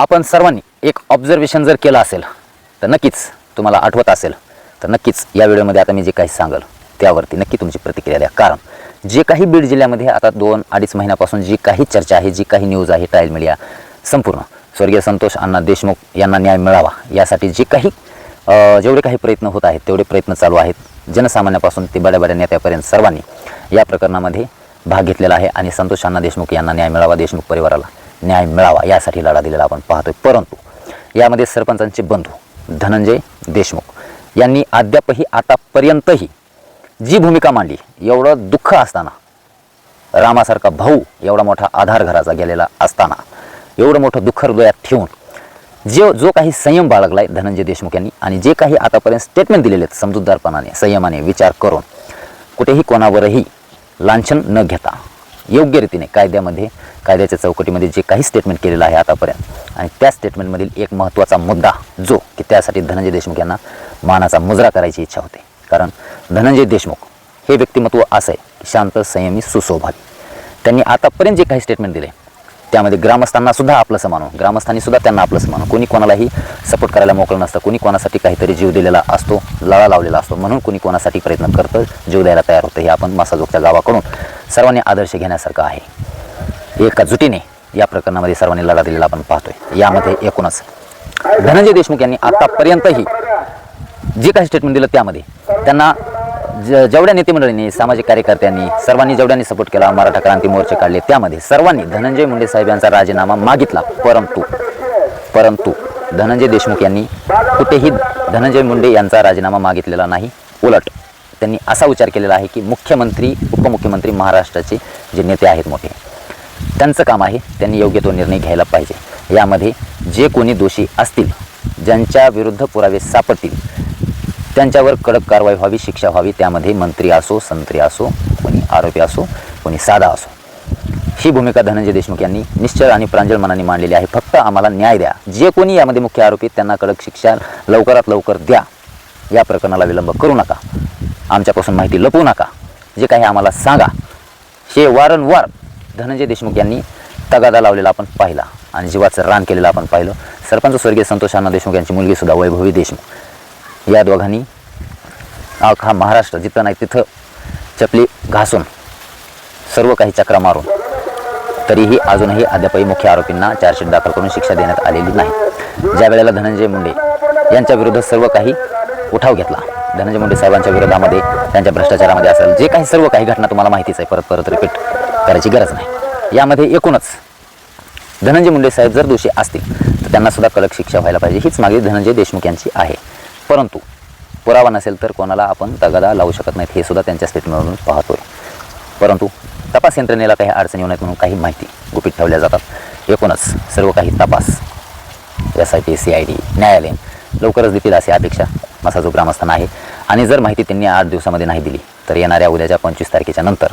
आपण सर्वांनी एक ऑब्झर्वेशन जर केलं असेल तर नक्कीच तुम्हाला आठवत असेल. तर नक्कीच या व्हिडिओमध्ये आता मी जे काही सांगल त्यावरती नक्की तुमची प्रतिक्रिया द्या. कारण जे काही बीड जिल्ह्यामध्ये आता दोन अडीच महिन्यापासून जी काही चर्चा आहे जी काही न्यूज आहे ट्रायल मीडिया संपूर्ण. स्वर्गीय संतोष अण्णा देशमुख यांना न्याय मिळावा यासाठी जे काही जेवढे काही प्रयत्न होत आहेत तेवढे प्रयत्न चालू आहेत. जनसामान्यापासून ते बड्या बड्या नेत्यापर्यंत सर्वांनी या प्रकरणामध्ये भाग घेतलेला आहे आणि संतोष अण्णा देशमुख यांना न्याय मिळावा देशमुख परिवाराला. न्याय मिळावा यासाठी लढा दिलेला आपण पाहतोय. परंतु यामध्ये सरपंचांचे बंधू धनंजय देशमुख यांनी अद्यापही आतापर्यंतही जी भूमिका मांडली एवढं दुःख असताना रामासारखा भाऊ एवढा मोठा आधार घराचा गेलेला असताना एवढं मोठं दुःख हृदयात ठेवून जे जो काही संयम बाळगलाय धनंजय देशमुख यांनी आणि जे काही आतापर्यंत स्टेटमेंट दिलेले आहेत समजूतदारपणाने संयमाने विचार करून कुठेही कोणावरही लांछन न घेता योग्य रीतीने कायद्यामध्ये कायद्याच्या चौकटीमध्ये जे काही स्टेटमेंट केलेलं आहे आतापर्यंत. आणि त्या स्टेटमेंटमधील एक महत्त्वाचा मुद्दा जो की त्यासाठी धनंजय देशमुख यांना मानाचा मुजरा करायची इच्छा होते. कारण धनंजय देशमुख हे व्यक्तिमत्व असं आहे की शांत संयमी सुशोभावी. त्यांनी आतापर्यंत जे काही स्टेटमेंट दिले त्यामध्ये ग्रामस्थांना सुद्धा आपलंसं मानून ग्रामस्थांनी सुद्धा त्यांना आपलंसं मानून. कोणी कोणालाही सपोर्ट करायला मोकळं नसतं. कोणी कोणासाठी काहीतरी जीव दिलेला असतो लळा लावलेला असतो म्हणून कोणी कोणासाठी प्रयत्न करतं जीव द्यायला तयार होतं हे आपण मासाजोगच्या गावाकडून सर्वांनी आदर्श घेण्यासारखं आहे. एका जुटीने या प्रकरणामध्ये सर्वांनी लढा दिलेला आपण पाहतोय. यामध्ये एकूणच धनंजय देशमुख यांनी आतापर्यंतही जे काही स्टेटमेंट दिलं त्यामध्ये त्यांना ज जेवढ्या नेतेमंडळींनी सामाजिक कार्यकर्त्यांनी सर्वांनी जेवढ्यांनी सपोर्ट केला मराठा क्रांती मोर्चे काढले त्यामध्ये सर्वांनी धनंजय मुंडे साहेब यांचा राजीनामा मागितला. परंतु परंतु धनंजय देशमुख यांनी कुठेही धनंजय मुंडे यांचा राजीनामा मागितलेला नाही. उलट त्यांनी असा विचार केलेला आहे की मुख्यमंत्री उपमुख्यमंत्री महाराष्ट्राचे जे नेते आहेत मोठे त्यांचं काम आहे त्यांनी योग्य तो निर्णय घ्यायला पाहिजे. यामध्ये जे कोणी दोषी असतील ज्यांच्या विरुद्ध पुरावे सापडतील त्यांच्यावर कडक कारवाई व्हावी शिक्षा व्हावी त्यामध्ये मंत्री असो संत्री असो कोणी आरोपी असो कोणी साधा असो. ही भूमिका धनंजय देशमुख यांनी निश्चय आणि प्रांजळ मनाने मांडलेली आहे. फक्त आम्हाला न्याय द्या. जे कोणी यामध्ये मुख्य आरोपी आहेत, त्यांना कडक शिक्षा लवकरात लवकर द्या. या प्रकरणाला विलंब करू नका. आमच्यापासून माहिती लपवू नका. जे काही आम्हाला सांगा. हे वारंवार धनंजय देशमुख यांनी तगादा लावलेला आपण पाहिला आणि जीवाचं रान केलेलं आपण पाहिलं. सरपंच स्वर्गीय संतोष अण्णा देशमुख यांची मुलगीसुद्धा वैभवी देशमुख. या दोघांनी अख्खा महाराष्ट्र जिथं नाही तिथं चपली घासून सर्व काही चक्रा मारून तरीही अजूनही अद्यापही मुख्य आरोपींना चार्जशीट दाखल करून शिक्षा देण्यात आलेली नाही. ज्या वेळेला धनंजय मुंडे यांच्या विरुद्ध सर्व काही उठाव घेतला. धनंजय मुंडे साहेबांच्या विरोधामध्ये त्यांच्या भ्रष्टाचारामध्ये असेल जे काही सर्व काही घटना तुम्हाला माहितीच आहे परत परत रिपीट करायची गरज नाही. यामध्ये एकूणच धनंजय मुंडे साहेब जर दोषी असतील तर त्यांना सुद्धा कडक शिक्षा व्हायला पाहिजे. हीच मागणी धनंजय देशमुख यांची आहे. परंतु पुरावा नसेल तर कोणाला आपण तगादा लावू शकत नाहीत हे सुद्धा त्यांच्या स्टेटमेंटमधून पाहतोय. परंतु तपास यंत्रणेला काही अडचणी येऊ नयेत म्हणून काही माहिती गुपित ठेवल्या जातात. एकूणच सर्व काही तपास S I T C I D न्यायालयीन. लवकरच देतील अशी अपेक्षा असा जो ग्रामस्थान आहे. आणि जर माहिती त्यांनी आठ दिवसामध्ये नाही दिली तर येणाऱ्या उद्याच्या पंचवीस तारखेच्या नंतर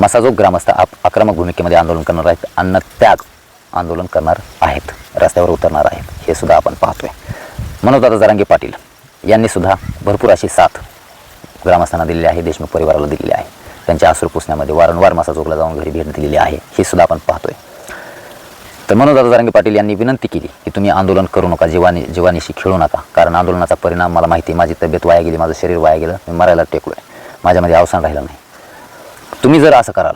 मसाजोग ग्रामस्थ आप आक्रमक भूमिकेमध्ये आंदोलन करणार आहेत अन्न त्याग आंदोलन करणार आहेत रस्त्यावर उतरणार आहेत हे सुद्धा आपण पाहतोय. मनोजदादा जरांगे पाटील यांनी सुद्धा भरपूर अशी साथ ग्रामस्थांना दिलेली आहे देशमुख परिवाराला दिलेली आहे. त्यांच्या आसूर पुसण्यामध्ये वारंवार मसाजोगला जाऊन घरी भेट दिलेली आहे हे सुद्धा आपण पाहतोय. तर मनोजदादा जारंगे पाटील यांनी विनंती केली की तुम्ही आंदोलन करू नका जीवानी जीवानीशी खेळू नका. कारण आंदोलनाचा परिणाम मला माहिती माझी तब्येत वाया गेली माझं शरीर वाया गेलं मी मरायला टेकलो आहे माझ्यामध्ये अवसान राहिलं नाही. तुम्ही जर असं कराल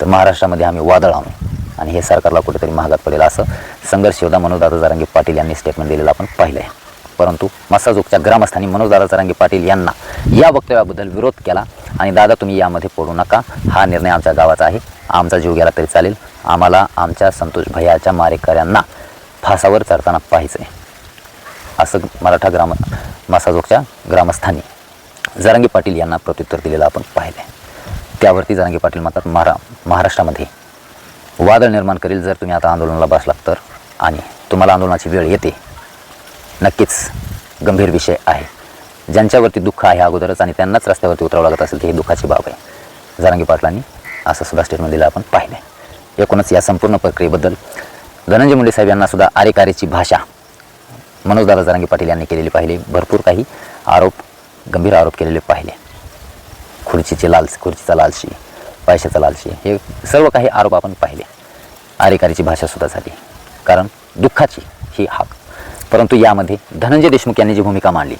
तर महाराष्ट्रामध्ये आम्ही वादळ आणू आणि हे सरकारला कुठेतरी महागात पडेल असं संघर्ष योद्धा मनोजदादा जारंगे पाटील यांनी स्टेटमेंट दिलेलं आपण पाहिलं आहे परंतु मसाजोगच्या ग्रामस्थांनी मनोजदादा जारंगे पाटील यांना या वक्तव्याबद्दल विरोध केला. आणि दादा तुम्ही यामध्ये पडू नका. हा निर्णय आमच्या गावाचा आहे. आमचा जीव गेला तरी चालेल. आम्हाला आमच्या संतोष भैयाच्या मारेकऱ्यांना फासावर चढताना पाहायचं आहे असं मराठा ग्राम मासाजोगच्या ग्रामस्थांनी जरांगे पाटील यांना प्रत्युत्तर दिलेलं आपण पाहिलं आहे त्यावरती जरांगे पाटील म्हणतात महारा महाराष्ट्रामध्ये वादळ निर्माण करील. जर तुम्ही आता आंदोलनाला बसलात तर आणि तुम्हाला आंदोलनाची वेळ येते नक्कीच गंभीर विषय आहे. ज्यांच्यावरती दुःख आहे अगोदरच आणि त्यांनाच रस्त्यावरती उतरावं लागत असेल तर ही दुःखाची बाब आहे. जरांगी पाटलांनी असं सुद्धा स्टेटमेंट दिलं आपण पाहिलं आहे. एकूणच या संपूर्ण प्रक्रियेबद्दल धनंजय मुंडे साहेब यांना सुद्धा भाषा मनोजदादा जारंगी पाटील यांनी केलेली पाहिले. भरपूर काही आरोप गंभीर आरोप केलेले पाहिले. खुर्चीची लालस खुर्चीचा लालशी पैशाचा लालशी हे सर्व काही आरोप आपण पाहिले. आरेकारीची भाषासुद्धा झाली. कारण दुःखाची ही हाक. परंतु यामध्ये धनंजय देशमुख यांनी जी भूमिका मांडली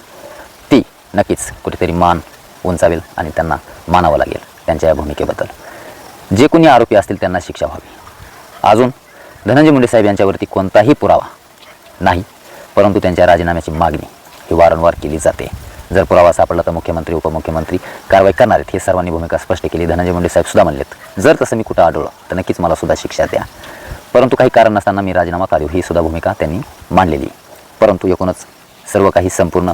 नक्कीच कुठेतरी मान उंचावेल आणि त्यांना मानावं लागेल त्यांच्या या भूमिकेबद्दल. जे कोणी आरोपी असतील त्यांना शिक्षा व्हावी. अजून धनंजय मुंडे साहेब यांच्यावरती कोणताही पुरावा नाही परंतु त्यांच्या राजीनाम्याची मागणी ही वारंवार केली जाते. जर पुरावा सापडला तर मुख्यमंत्री उपमुख्यमंत्री कारवाई करणार आहेत हे सर्वांनी भूमिका स्पष्ट केली. धनंजय मुंडे साहेब सुद्धा म्हणलेत जर तसं मी कुठं आढळलं तर नक्कीच मला सुद्धा शिक्षा द्या. परंतु काही कारण नसताना मी राजीनामा का देऊ ही सुद्धा भूमिका त्यांनी मांडलेली. परंतु एकूणच सर्व काही संपूर्ण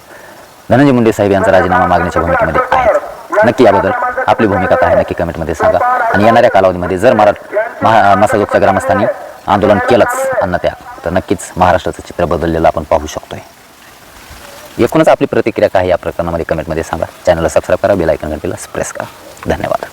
धनंजय मुंडे साहेब यांचा राजीनामा मागण्याच्या भूमिकेमध्ये आहेत. नक्की याबद्दल आपली भूमिका काय नक्की कमेंटमध्ये सांगा. आणि येणाऱ्या कालावधीमध्ये जर मरा महा मसाजोगच्या ग्रामस्थांनी आंदोलन केलंच अन्न त्या तर नक्कीच महाराष्ट्राचं चित्र बदललेलं आपण पाहू शकतोय. एकूणच आपली प्रतिक्रिया काय आहे या प्रकरणामध्ये कमेंटमध्ये सांगा. चॅनलला सबस्क्राईब करा बेलायकन घंटेला प्रेस करा. धन्यवाद.